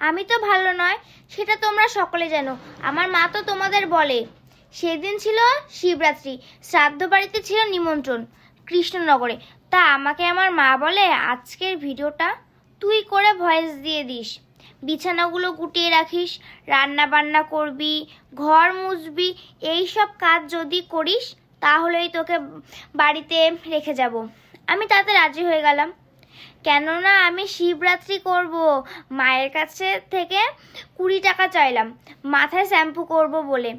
আমি তো ভালো নয়, সেটা তোমরা সকলে জানো। আমার মা তো তোমাদের বলে, সেদিন ছিল শিবরাত্রি, শ্রাদ্ধ বাড়িতে ছিল নিমন্ত্রণ, কৃষ্ণনগরে। তা আমাকে আমার মা বলে, আজকের ভিডিওটা তুই করে ভয়েস দিয়ে দিস। বিছানাগুলো গুটিয়ে রাখিস রান্না বান্না করবি, ঘর মুছবি এই সব কাজ যদি করিস, তাহলেই তোকে বাড়িতে রেখে যাব। আমি তাতে রাজি হয়ে গেলাম। কেননা আমি শিবরাত্রি করব। মায়ের কাছে থেকে কুড়ি টাকা চাইলাম। মাথায় শ্যাম্পু করব বলে।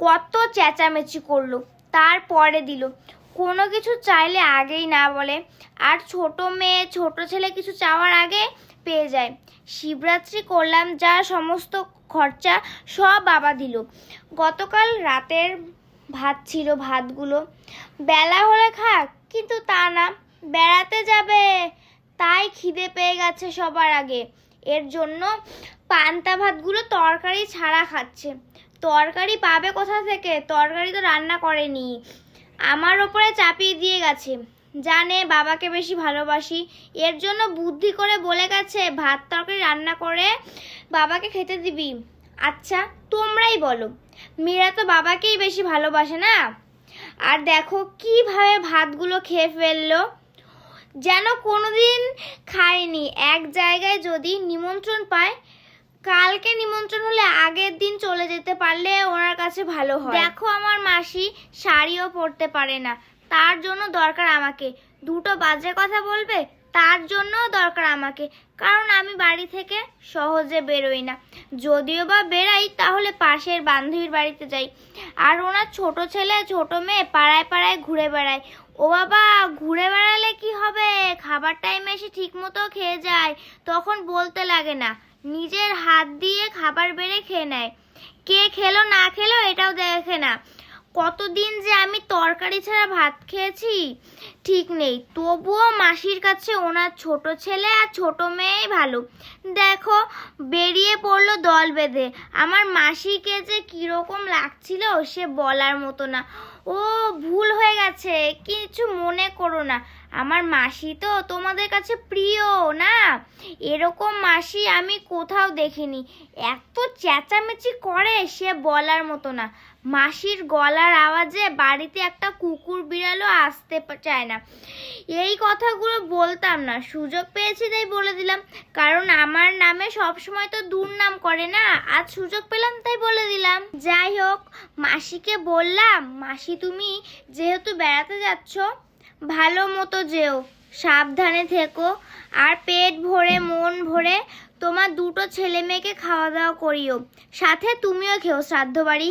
কত চেঁচামেচি করল। তারপরে দিল। কোনো কিছু চাইলে আগেই না বলে। আর ছোট মেয়ে, ছোট ছেলে কিছু চাওয়ার আগে পেয়ে যায়। শিবরাত্রি করলাম যা সমস্ত খরচা সব বাবা দিল। গতকাল রাতের ভাত ছিল ভাতগুলো। বেলা হলে খাক কিন্তু তা না। বেড়াতে যাবে। তাই খিদে পেয়ে গেছে সবার আগে। এর জন্য পান্তা ভাতগুলো তরকারি ছাড়া খাচ্ছে। তরকারি পাবে কোথা থেকে? তরকারি তো রান্না করেনি। আমার ওপরে চাপিয়ে দিয়ে গেছে। জানে বাবাকে বেশি ভালোবাসি। এর জন্য বুদ্ধি করে বলে গেছে, ভাত তরকারি রান্না করে বাবাকে খেতে দিবি। আচ্ছা তোমরাই বলো। মেয়েরা তো বাবাকেই বেশি ভালোবাসে না? আর দেখো, কীভাবে ভাতগুলো খেয়ে ফেলল? যেন কোনোদিন খায়নি। এক জায়গায় যদি নিমন্ত্রণ পায়, কালকে নিমন্ত্রণ হলে আগের দিন চলে যেতে পারলে ওনার কাছে ভালো হয়। দেখো আমার মাসি শাড়িও পরতে পারে না। তার জন্য দরকার আমাকে। দুটো বাজে কথা বলবে তার জন্যও দরকার আমাকে, কারণ আমি বাড়ি থেকে সহজে বেরোই না। যদিও বা বেরাই তাহলে পাশের বান্ধবীর বাড়িতে যাই। আর ওনার ছোট ছেলে, ছোট মেয়ে পাড়ায় পাড়ায় ঘুরে বেড়ায়। ও বাবা, ঘুরে বেড়ালে কি হবে? খাবার টাইমে এসে ঠিক মতো খেয়ে যায়, তখন বলতে লাগে না। নিজের হাত দিয়ে খাবার বেড়ে খেয়ে নেয়। কে খেলো, না খেলো, এটাও দেখে না। কতদিন যে আমি তরকারি ছাড়া ভাত খেয়েছি, ঠিক নেই। তবুও মাসির কাছে ওনার ছোট ছেলে আর ছোট মেয়েই ভালো। দেখো, বেরিয়ে পড়ল দল বেঁধে। আমার মাসিকে যে কীরকম লাগছিল, সে বলার মতো না। ও, ভুল হয়ে গেছে। কিছু মনে করো না। আমার মাসি তো তোমাদের কাছে প্রিয়, না? এরকম মাসি আমি কোথাও দেখিনি। এত চেঁচামেচি করে সে বলার মতো না। মাসির গলার আওয়াজে বাড়িতে একটা কুকুর বিড়ালও আসতে চায় না। এই কথাগুলো বলতাম না। সুযোগ পেয়েছি তাই বলে দিলাম। কারণ আমার নামে সবসময় তো দুর্নাম করে, না? আজ সুযোগ পেলাম তাই বলে দিলাম। যাই হোক, মাসিকে বললাম, মাসি তুমি যেহেতু বেড়াতে যাচ্ছ, ভালো মতো যেও, সাবধানে থেকো, আর পেট ভরে, মন ভরে তোমার দুটো ছেলে মেয়েকে খাওয়া দাওয়া করিও, সাথে তুমিও খেও শ্রাদ্ধ বাড়ি